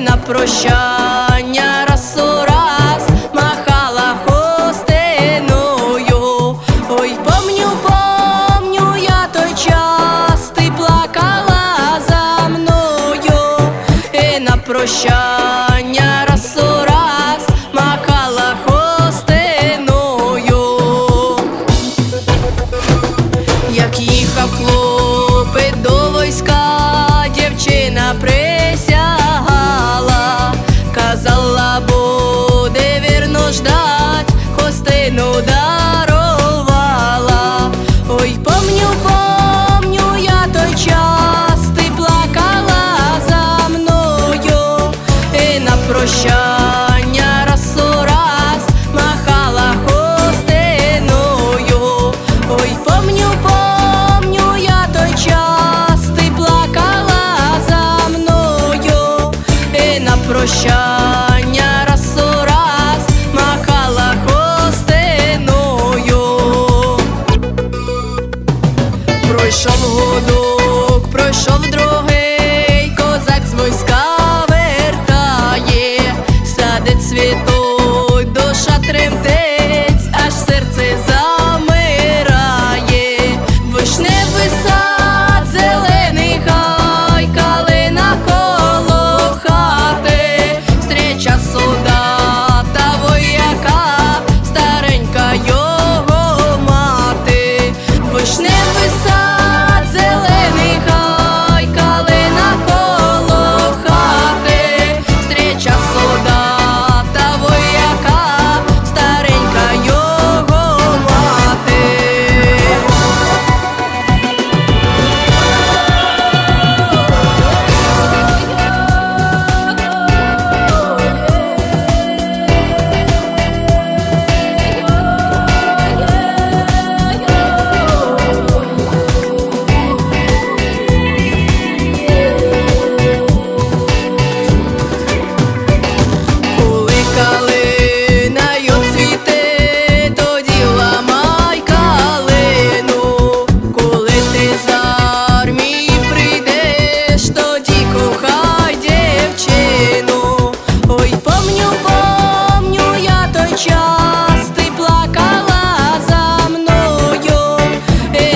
на прощання раз у раз махала хостиною. Ой, помню, помню я той час ти плакала за мною і на прощання. show.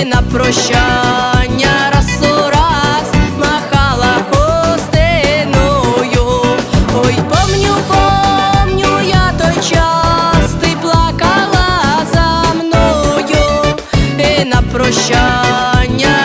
на прощання раз у раз махала хостиною. Ой, помню, помню я той час, ти плакала за мною, ти на прощання.